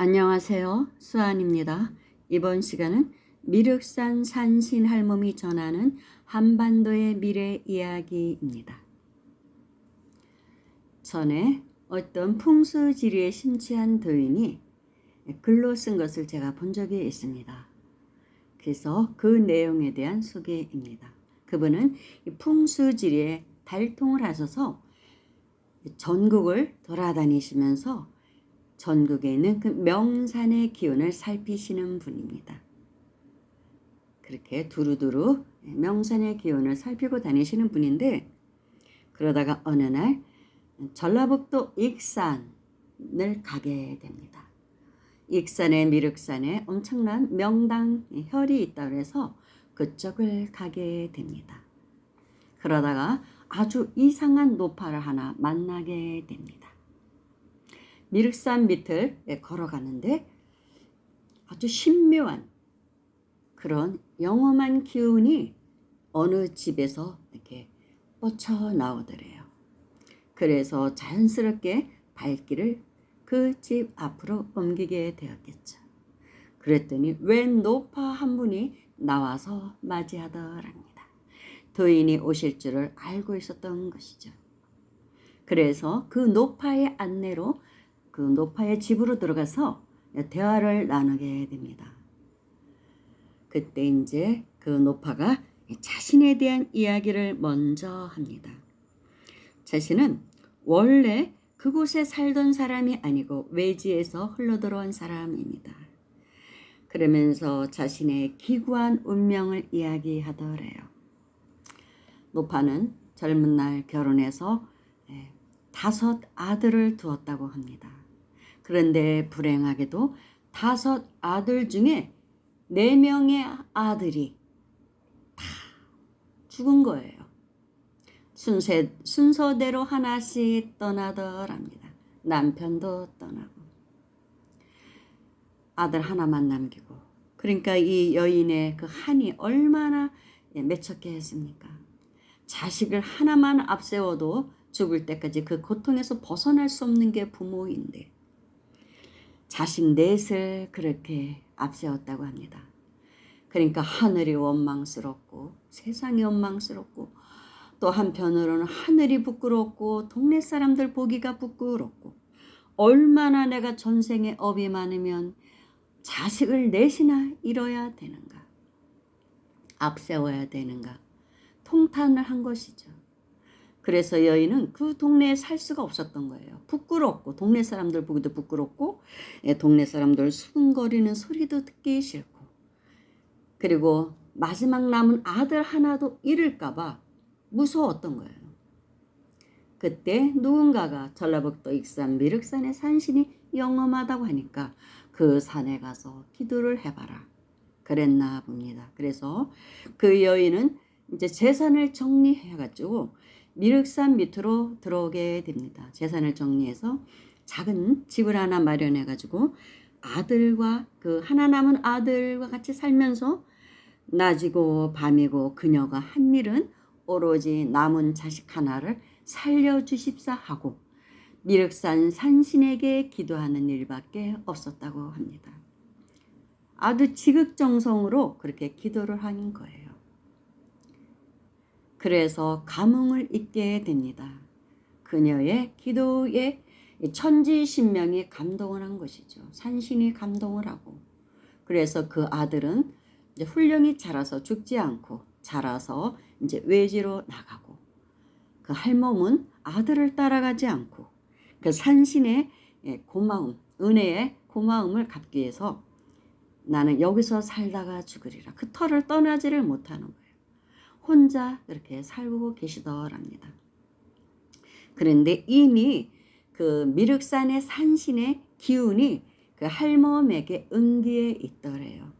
안녕하세요. 수아입니다. 이번 시간은 미륵산 산신 할멈이 전하는 한반도의 미래 이야기입니다. 전에 어떤 풍수지리에 심취한 도인이 글로 쓴 것을 제가 본 적이 있습니다. 그래서 그 내용에 대한 소개입니다. 그분은 이 풍수지리에 달통을 하셔서 전국을 돌아다니시면서 전국에 있는 그 명산의 기운을 살피시는 분입니다. 그렇게 두루두루 명산의 기운을 살피고 다니시는 분인데 그러다가 어느 날 전라북도 익산을 가게 됩니다. 익산의 미륵산에 엄청난 명당 혈이 있다 그래서 그쪽을 가게 됩니다. 그러다가 아주 이상한 노파를 하나 만나게 됩니다. 미륵산 밑을 걸어가는데 아주 신묘한 그런 영험한 기운이 어느 집에서 이렇게 뻗쳐 나오더래요. 그래서 자연스럽게 발길을 그 집 앞으로 옮기게 되었겠죠. 그랬더니 웬 노파 한 분이 나와서 맞이하더랍니다. 도인이 오실 줄을 알고 있었던 것이죠. 그래서 그 노파의 안내로 그 노파의 집으로 들어가서 대화를 나누게 됩니다. 그때 이제 그 노파가 자신에 대한 이야기를 먼저 합니다. 자신은 원래 그곳에 살던 사람이 아니고 외지에서 흘러들어온 사람입니다. 그러면서 자신의 기구한 운명을 이야기하더래요. 노파는 젊은 날 결혼해서 다섯 아들을 두었다고 합니다. 그런데 불행하게도 다섯 아들 중에 네 명의 아들이 다 죽은 거예요. 순세, 순서대로 하나씩 떠나더랍니다. 남편도 떠나고 아들 하나만 남기고 그러니까 이 여인의 그 한이 얼마나 맺혔겠습니까? 자식을 하나만 앞세워도 죽을 때까지 그 고통에서 벗어날 수 없는 게 부모인데 자식 넷을 그렇게 앞세웠다고 합니다. 그러니까 하늘이 원망스럽고 세상이 원망스럽고 또 한편으로는 하늘이 부끄럽고 동네 사람들 보기가 부끄럽고 얼마나 내가 전생에 업이 많으면 자식을 넷이나 잃어야 되는가 앞세워야 되는가 통탄을 한 것이죠. 그래서 여인은 그 동네에 살 수가 없었던 거예요. 부끄럽고 동네 사람들 보기도 부끄럽고 예, 동네 사람들 수근거리는 소리도 듣기 싫고 그리고 마지막 남은 아들 하나도 잃을까 봐 무서웠던 거예요. 그때 누군가가 전라북도 익산 미륵산의 산신이 영험하다고 하니까 그 산에 가서 기도를 해봐라. 그랬나 봅니다. 그래서 그 여인은 이제 재산을 정리해가지고 미륵산 밑으로 들어오게 됩니다. 재산을 정리해서 작은 집을 하나 마련해 가지고 아들과 그 하나 남은 아들과 같이 살면서 낮이고 밤이고 그녀가 한 일은 오로지 남은 자식 하나를 살려주십사 하고 미륵산 산신에게 기도하는 일밖에 없었다고 합니다. 아주 지극정성으로 그렇게 기도를 한 거예요. 그래서 감흥을 잊게 됩니다. 그녀의 기도에 천지신명이 감동을 한 것이죠. 산신이 감동을 하고. 그래서 그 아들은 이제 훌륭히 자라서 죽지 않고 자라서 이제 외지로 나가고 그 할멈은 아들을 따라가지 않고 그 산신의 고마움, 은혜의 고마움을 갚기 위해서 나는 여기서 살다가 죽으리라. 그 터를 떠나지를 못하는 거예요. 혼자 그렇게 살고 계시더랍니다. 그런데 이미 그 미륵산의 산신의 기운이 그 할멈에게 응기에 있더래요.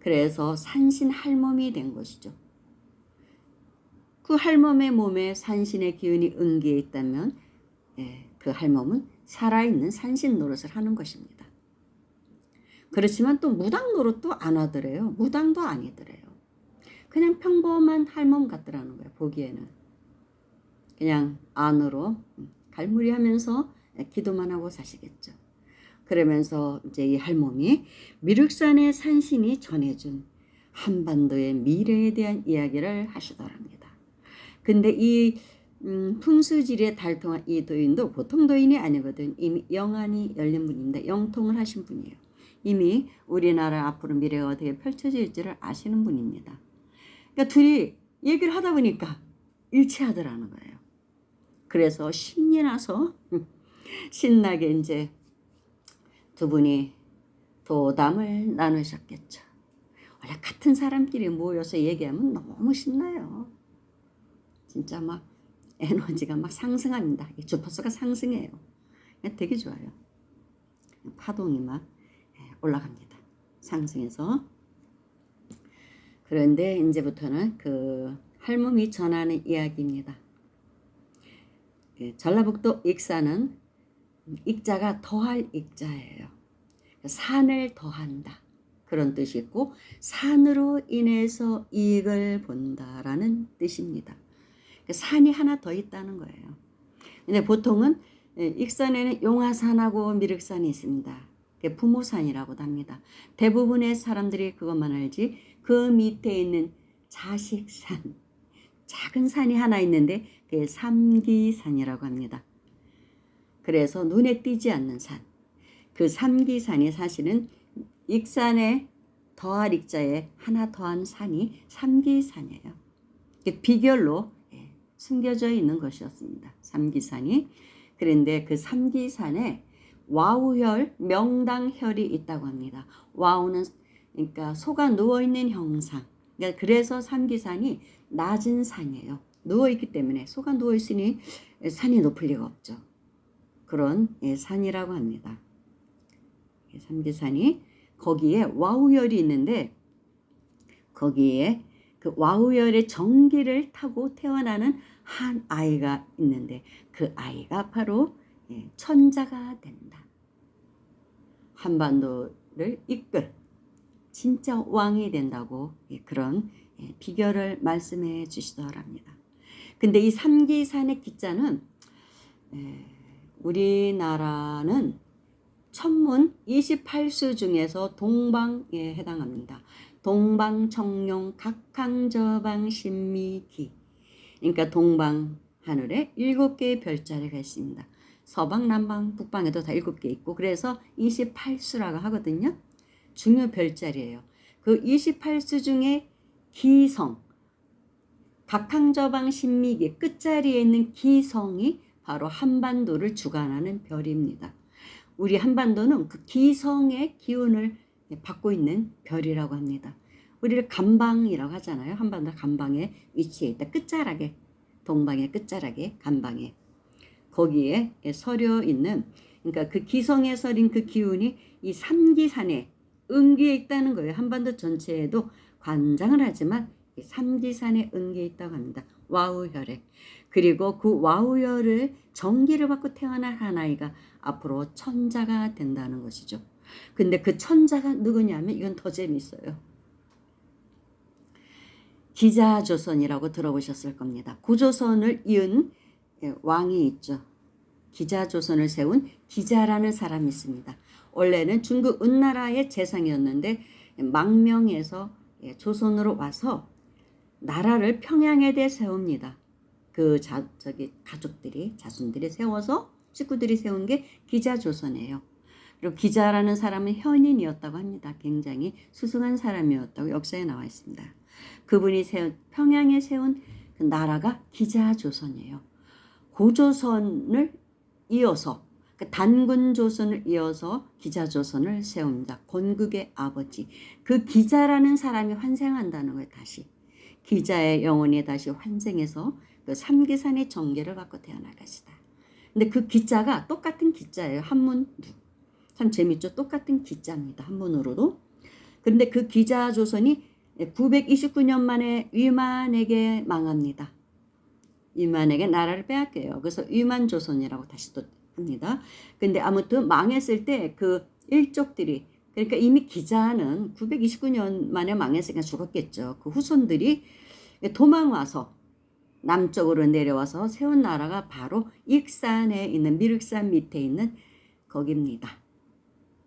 그래서 산신 할멈이 된 것이죠. 그 할멈의 몸에 산신의 기운이 응기에 있다면 예, 그 할멈은 살아있는 산신 노릇을 하는 것입니다. 그렇지만 또 무당 노릇도 안 하더래요. 무당도 아니더래요. 그냥 평범한 할멈 같더라는 거예요. 보기에는. 그냥 안으로 갈무리 하면서 기도만 하고 사시겠죠. 그러면서 이제 이 할멈이 미륵산의 산신이 전해준 한반도의 미래에 대한 이야기를 하시더랍니다. 근데 이 음, 풍수지리에 달통한 이 도인도 보통 도인이 아니거든. 이미 영안이 열린 분인데 영통을 하신 분이에요. 이미 우리나라 앞으로 미래가 어떻게 펼쳐질지를 아시는 분입니다. 그러니까 둘이 얘기를 하다 보니까 일치하더라는 거예요. 그래서 신이 나서 신나게 이제 두 분이 도담을 나누셨겠죠. 원래 같은 사람끼리 모여서 얘기하면 너무 신나요. 진짜 막 에너지가 막 상승합니다. 이 주파수가 상승해요. 되게 좋아요. 파동이 막 예, 올라갑니다. 상승해서. 그런데 이제부터는 그 할멈이 전하는 이야기입니다. 예, 전라북도 익사는 익자가 더할 익자예요. 산을 더한다. 그런 뜻이 있고 산으로 인해서 이익을 본다라는 뜻입니다. 산이 하나 더 있다는 거예요. 근데 보통은 예, 익산에는 용화산하고 미륵산이 있습니다. 부모산이라고도 합니다. 대부분의 사람들이 그것만 알지 그 밑에 있는 자식산 작은 산이 하나 있는데 그게 삼기산이라고 합니다. 그래서 눈에 띄지 않는 산. 그 삼기산이 사실은 익산에 더할 익자에 하나 더한 산이 삼기산이에요. 비결로 예, 숨겨져 있는 것이었습니다. 삼기산이. 그런데 그 삼기산에 와우혈, 명당혈이 있다고 합니다. 와우는 그러니까 소가 누워 있는 형상. 그러니까 그래서 삼기산이 낮은 산이에요. 누워 있기 때문에 소가 누워 있으니 산이 높을 리가 없죠. 그런 예, 산이라고 합니다. 삼기산이 거기에 와우열이 있는데 거기에 그 와우열의 전기를 타고 태어나는 한 아이가 있는데 그 아이가 바로 예, 천자가 된다. 한반도를 이끌 진짜 왕이 된다고 예, 그런 예, 비결을 말씀해 주시더랍니다. 근데 이 삼기산의 기자는 우리나라는 천문 28수 중에서 동방에 해당합니다. 동방, 청룡, 각항 저방, 신미기. 그러니까 동방 하늘에 일곱 개의 별자리가 있습니다. 서방, 남방, 북방에도 다 일곱 개 있고 그래서 28수라고 하거든요. 중요 별자리예요. 그 28수 중에 기성, 각항저방, 신미기 끝자리에 있는 기성이 바로 한반도를 주관하는 별입니다. 우리 한반도는 그 기성의 기운을 받고 있는 별이라고 합니다. 우리를 간방이라고 하잖아요. 한반도 간방에 위치해 있다. 끝자락에 동방의 끝자락에 간방에 거기에 서려 있는 그러니까 그 기성에 서린 그 기운이 이 삼기산에 응기에 있다는 거예요. 한반도 전체에도 관장을 하지만 삼기산에 응기에 있다고 합니다. 와우혈에 그리고 그 와우혈을 전기를 받고 태어난 한 아이가 앞으로 천자가 된다는 것이죠. 근데 그 천자가 누구냐면 이건 더 재밌어요. 기자조선이라고 들어보셨을 겁니다. 고조선을 이은 예, 왕이 있죠. 기자조선을 세운 기자라는 사람이 있습니다. 원래는 중국 은나라의 재상이었는데 망명해서 예, 조선으로 와서 나라를 평양에 대 세웁니다. 그 자, 저기 가족들이 자손들이 세워서 식구들이 세운 게 기자조선이에요. 그리고 기자라는 사람은 현인이었다고 합니다. 굉장히 수승한 사람이었다고 역사에 나와 있습니다. 그분이 세운 평양에 세운 그 나라가 기자조선이에요. 고조선을 이어서 그 단군 조선을 이어서 기자 조선을 세웁니다. 건국의 아버지. 그 기자라는 사람이 환생한다는 거예요. 다시 기자의 영혼이 다시 환생해서 그 삼계산의 정계를 받고 태어날 것이다. 근데 그 기자가 똑같은 기자예요. 한문 참 재밌죠. 똑같은 기자입니다. 한문으로도. 그런데 그 기자 조선이 929년 만에 위만에게 망합니다. 위만에게 나라를 빼앗겨요. 그래서 위만 조선이라고 다시 또 합니다. 근데 아무튼 망했을 때 그 일족들이 그러니까 이미 기자는 929년 만에 망했으니까 죽었겠죠. 그 후손들이 도망 와서 남쪽으로 내려와서 세운 나라가 바로 익산에 있는 미륵산 밑에 있는 거기입니다.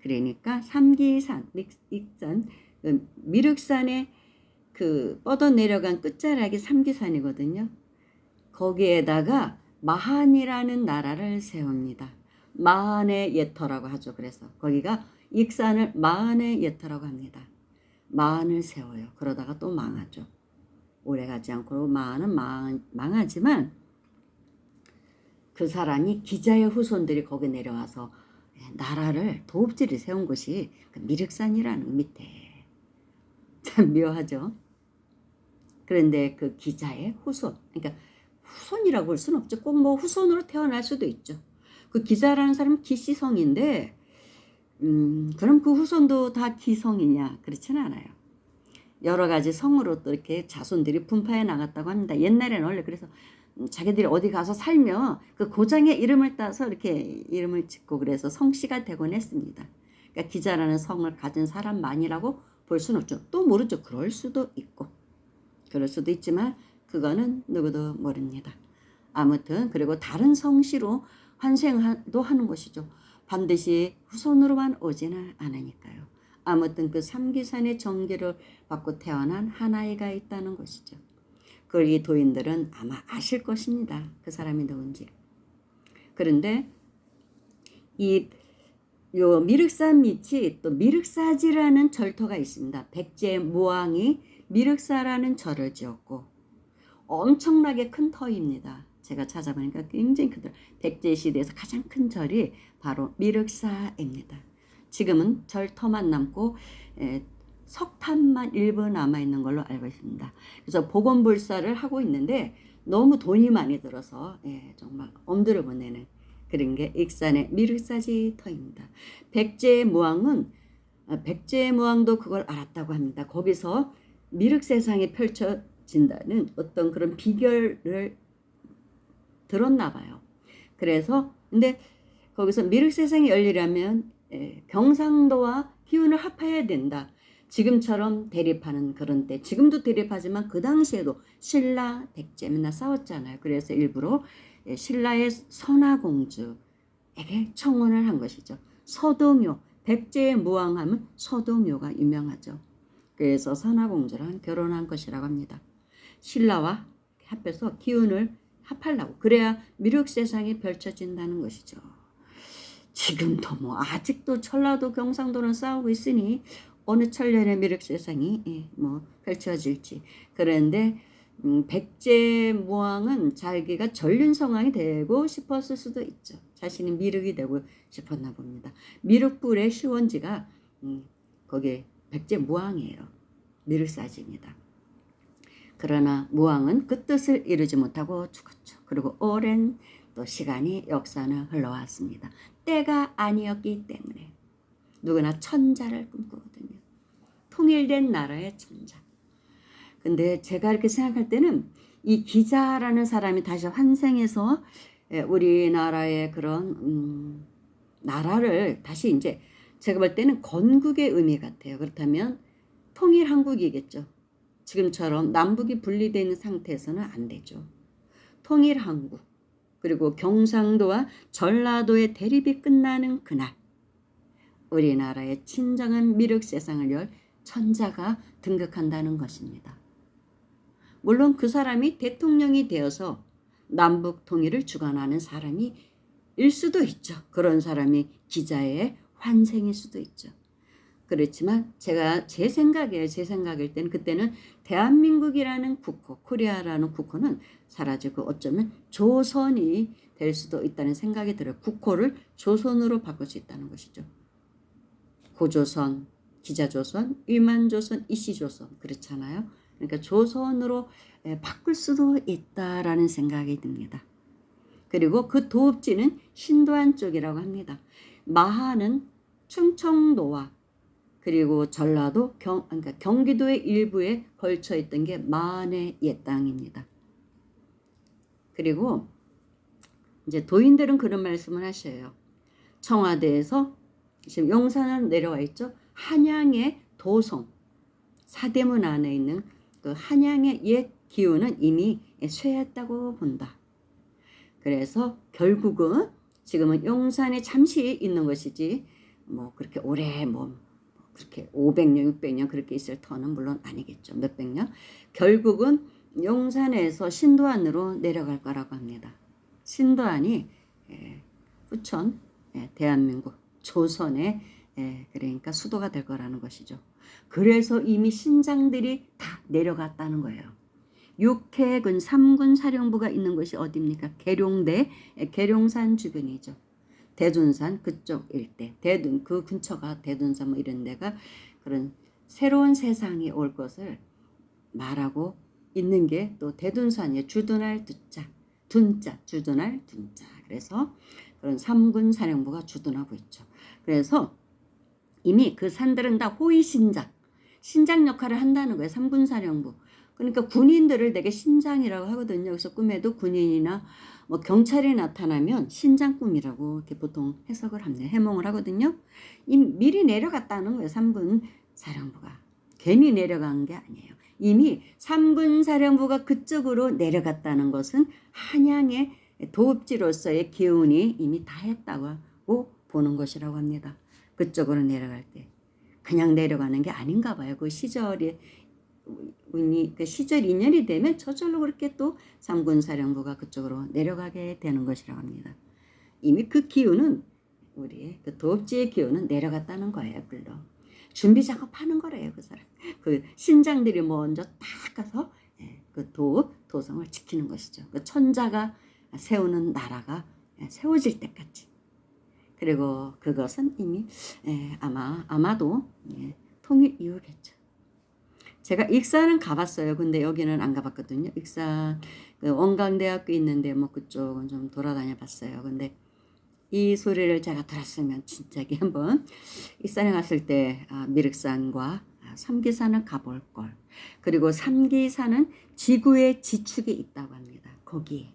그러니까 삼기산, 믹- 익산, 그 미륵산에 그 뻗어 내려간 끝자락이 삼기산이거든요. 거기에다가 마한이라는 나라를 세웁니다. 마한의 예터라고 하죠. 그래서 거기가 익산을 마한의 예터라고 합니다. 마한을 세워요. 그러다가 또 망하죠. 오래가지 않고 마한은 망, 망하지만 그 사람이 기자의 후손들이 거기 내려와서 나라를 도읍지를 세운 곳이 그 미륵산이라는 밑에 참 묘하죠. 그런데 그 기자의 후손, 그러니까 후손이라고 할 수는 없죠. 꼭 뭐 후손으로 태어날 수도 있죠. 그 기자라는 사람은 기시성인데, 음, 그럼 그 후손도 다 기성이냐? 그렇지는 않아요. 여러 가지 성으로 또 이렇게 자손들이 분파해 나갔다고 합니다. 옛날에는 원래 그래서 음, 자기들이 어디 가서 살면 그 고장의 이름을 따서 이렇게 이름을 짓고 그래서 성씨가 되곤 했습니다. 그러니까 기자라는 성을 가진 사람만이라고 볼 수는 없죠. 또 모르죠. 그럴 수도 있고. 그럴 수도 있지만 그거는 누구도 모릅니다. 아무튼 그리고 다른 성씨로 환생도 하는 것이죠. 반드시 후손으로만 오지는 않으니까요. 아무튼 그 삼기산의 정기를 받고 태어난 한 아이가 있다는 것이죠. 그걸 이 도인들은 아마 아실 것입니다. 그 사람이 누군지. 그런데 이 요 미륵산 밑이 또 미륵사지라는 절터가 있습니다. 백제 무왕이 미륵사라는 절을 지었고 엄청나게 큰 터입니다. 제가 찾아보니까 굉장히 크더라. 백제 시대에서 가장 큰 절이 바로 미륵사입니다. 지금은 절터만 남고 에, 석탄만 일부 남아 있는 걸로 알고 있습니다. 그래서 보건불사를 하고 있는데 너무 돈이 많이 들어서 예, 정말 엄두를 못 내는 그런 게 익산의 미륵사지 터입니다. 백제 무왕은 아, 백제 무왕도 그걸 알았다고 합니다. 거기서 미륵 세상이 펼쳐 진다는 어떤 그런 비결을 들었나 봐요. 그래서 근데 거기서 미륵 세상이 열리려면 예, 경상도와 기운을 합해야 된다. 지금처럼 대립하는 그런 때, 지금도 대립하지만 그 당시에도 신라, 백제 맨날 싸웠잖아요. 그래서 일부러 예, 신라의 선화공주에게 청혼을 한 것이죠. 서도묘, 백제의 무왕하면 서도묘가 유명하죠. 그래서 선화공주랑 결혼한 것이라고 합니다. 신라와 합해서 기운을 합하려고 그래야 미륵 세상이 펼쳐진다는 것이죠. 지금도 뭐 아직도 전라도 경상도는 싸우고 있으니 어느 천년의 미륵 세상이 예, 뭐 펼쳐질지 그런데 음, 백제 무왕은 자기가 전륜 성왕이 되고 싶었을 수도 있죠. 자신이 미륵이 되고 싶었나 봅니다. 미륵불의 시원지가 음, 거기 백제 무왕이에요. 미륵사지입니다. 그러나 무왕은 그 뜻을 이루지 못하고 죽었죠. 그리고 오랜 또 시간이 역사는 흘러왔습니다. 때가 아니었기 때문에 누구나 천자를 꿈꾸거든요. 통일된 나라의 천자. 근데 제가 이렇게 생각할 때는 이 기자라는 사람이 다시 환생해서 예, 우리나라의 그런 음, 나라를 다시 이제 제가 볼 때는 건국의 의미 같아요. 그렇다면 통일 한국이겠죠. 지금처럼 남북이 있는 상태에서는 안 되죠. 통일 한국 그리고 경상도와 전라도의 대립이 끝나는 그날 우리나라의 친정한 미륵 세상을 열 천자가 등극한다는 것입니다. 물론 그 사람이 대통령이 되어서 남북 통일을 주관하는 사람이 일 수도 있죠. 그런 사람이 기자의 환생일 수도 있죠. 그렇지만 제가 제 생각에 제 생각일 때는 그때는 대한민국이라는 국호, 코리아라는 국호는 사라지고 어쩌면 조선이 될 수도 있다는 생각이 들어요. 국호를 조선으로 바꿀 수 있다는 것이죠. 고조선, 기자조선, 일만조선, 이시조선 그렇잖아요. 그러니까 조선으로 예, 바꿀 수도 있다라는 생각이 듭니다. 그리고 그 도읍지는 신도안 쪽이라고 합니다. 마하는 충청도와 그리고 전라도 경 그러니까 경기도의 일부에 걸쳐 있던 게 마한의 옛 땅입니다. 그리고 이제 도인들은 그런 말씀을 하셔요. 청와대에서 지금 용산은 내려와 있죠. 한양의 도성 사대문 안에 있는 그 한양의 옛 기운은 이미 쇠했다고 본다. 그래서 결국은 지금은 용산에 잠시 있는 것이지 뭐 그렇게 오래 뭐 그렇게 500년, 600년 그렇게 있을 터는 물론 아니겠죠. 몇백 년. 결국은 용산에서 신도안으로 내려갈 거라고 합니다. 신도안이 예, 후천 예, 대한민국 조선의 예, 그러니까 수도가 될 거라는 것이죠. 그래서 이미 신장들이 다 내려갔다는 거예요. 육해군 삼군 사령부가 있는 곳이 어디입니까? 계룡대 예, 계룡산 주변이죠. 대둔산 그쪽 일대 대둔 그 근처가 대둔산 뭐 이런 데가 그런 새로운 세상이 올 것을 말하고 있는 게 또 대둔산이에요. 주둔할 두자 둔자 주둔할 둔자 그래서 그런 삼군 사령부가 주둔하고 있죠. 그래서 이미 그 산들은 다 호위 신장 신장 역할을 한다는 거예요. 삼군 사령부. 그러니까 군인들을 되게 신장이라고 하거든요. 그래서 꿈에도 군인이나 뭐 경찰이 나타나면 신장 꿈이라고 이렇게 보통 해석을 합니다. 해몽을 하거든요. 이 미리 내려갔다는 거예요. 삼군 사령부가. 괜히 내려간 게 아니에요. 이미 삼군 사령부가 그쪽으로 내려갔다는 것은 한양의 도읍지로서의 기운이 이미 다 했다고 보는 것이라고 합니다. 그쪽으로 내려갈 때. 그냥 내려가는 게 아닌가 봐요. 그 시절이 운이 그 시절 인연이 되면 저절로 그렇게 또 삼군 사령부가 그쪽으로 내려가게 되는 것이라고 합니다. 이미 그 기운은 우리의 그 도읍지의 기운은 내려갔다는 거예요. 글로 준비 작업하는 거래요. 그 사람 그 신장들이 먼저 딱 가서 예, 그 도읍 도성을 지키는 것이죠. 그 천자가 세우는 나라가 예, 세워질 때까지. 그리고 그것은 이미 예, 아마 아마도 예, 통일 이후겠죠. 제가 익산은 가봤어요. 근데 여기는 안 가봤거든요. 익산 그 원광대학교 있는데 뭐 그쪽은 좀 돌아다녀 봤어요. 근데 이 소리를 제가 들었으면 진짜게 한번 익산에 갔을 때 아, 미륵산과 아, 삼기산을 가볼 걸. 그리고 삼기산은 지구의 지축이 있다고 합니다. 거기에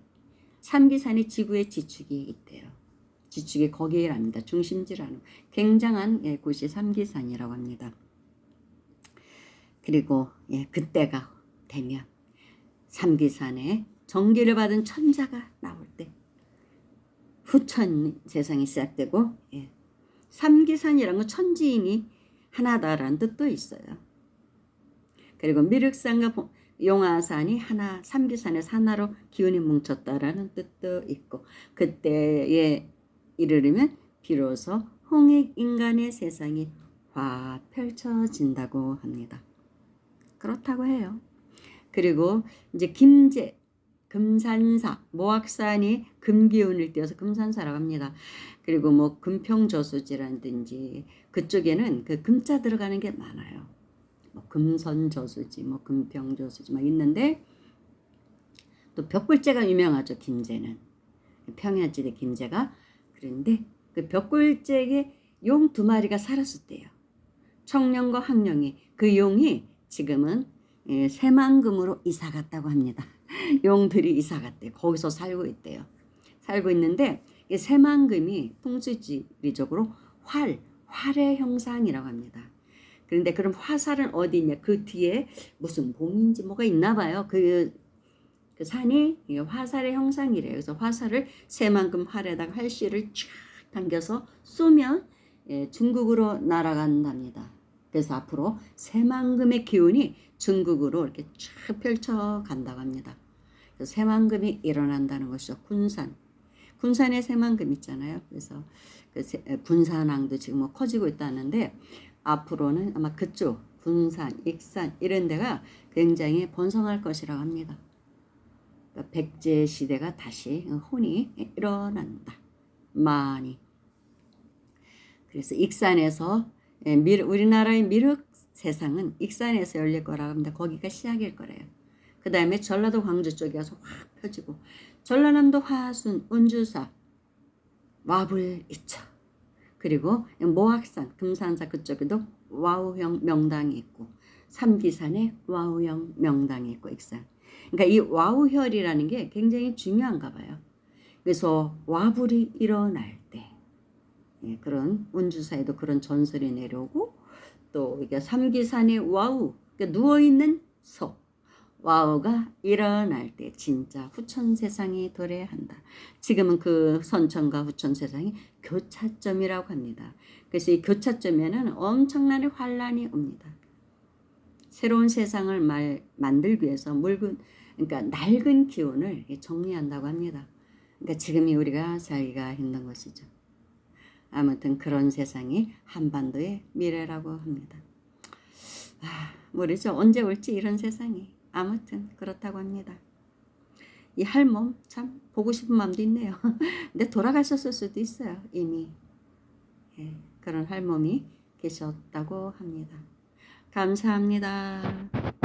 삼기산이 지구의 지축이 있대요. 지축이 거기랍니다. 중심지라는 굉장한 예, 곳이 삼기산이라고 합니다. 그리고 예, 그때가 되면 삼기산에 정기를 받은 천자가 나올 때 후천 세상이 시작되고 예, 삼기산이라는 건 천지인이 하나다라는 뜻도 있어요. 그리고 미륵산과 봉- 용화산이 하나, 삼기산에서 하나로 기운이 뭉쳤다라는 뜻도 있고 그때에 이르르면 비로소 홍익 인간의 세상이 화 펼쳐진다고 합니다. 그렇다고 해요. 그리고 이제 김제, 금산사, 모악산이 금기운을 띄어서 금산사라고 합니다. 그리고 뭐 금평저수지라든지 그쪽에는 그 금자 들어가는 게 많아요. 뭐 금선저수지, 뭐 금평저수지 막 있는데 또 벽굴제가 유명하죠. 김제는 평야지대 김제가 그런데 그 벽굴제에 용 두 마리가 살았었대요. 청령과 학령이 그 용이 지금은 예, 새만금으로 이사 갔다고 합니다. 용들이 이사 갔대. 거기서 살고 있대요. 살고 있는데 이 새만금이 풍수지리적으로 활, 활의 형상이라고 합니다. 그런데 그럼 화살은 어디 있냐? 그 뒤에 무슨 봉인지 뭐가 있나 봐요. 그, 그 산이 화살의 형상이래요. 그래서 화살을 새만금 활에다가 활씨를 쫙 당겨서 쏘면 예, 중국으로 날아간답니다. 그래서 앞으로 새만금의 기운이 중국으로 이렇게 쫙 펼쳐 간다고 합니다. 새만금이 일어난다는 것이죠. 군산. 군산에 새만금 있잖아요. 그래서 그 세- 에, 군산항도 지금 뭐 커지고 있다는데 앞으로는 아마 그쪽 군산, 익산 이런 데가 굉장히 번성할 것이라고 합니다. 그러니까 백제 시대가 다시 혼이 일어난다. 많이. 그래서 익산에서 예, 미- 우리나라의 미륵 세상은 익산에서 열릴 거라고 합니다. 거기가 시작일 거래요. 그 다음에 전라도 광주 쪽에 가서 확 펴지고 전라남도 화순, 운주사, 와불 있죠. 그리고 모악산, 금산사 그쪽에도 와우형 명당이 있고 삼기산에 와우형 명당이 있고 익산. 그러니까 이 와우혈이라는 게 굉장히 중요한가 봐요. 그래서 와불이 일어날 때 예, 그런 운주사에도 그런 전설이 내려오고 또 이게 삼기산의 와우 그러니까 누워 있는 소 와우가 일어날 때 진짜 후천 세상이 도래한다. 지금은 그 선천과 후천 세상이 교차점이라고 합니다. 그래서 이 교차점에는 엄청난 환란이 옵니다. 새로운 세상을 말, 만들기 위해서 묽은 그러니까 낡은 기운을 정리한다고 합니다. 그러니까 지금이 우리가 살기가 힘든 것이죠. 아무튼 그런 세상이 한반도의 미래라고 합니다. 아, 모르죠. 언제 올지 이런 세상이. 아무튼 그렇다고 합니다. 이 할멈 참 보고 싶은 마음도 있네요. 근데 돌아가셨을 수도 있어요. 이미. 예, 그런 할멈이 계셨다고 합니다. 감사합니다.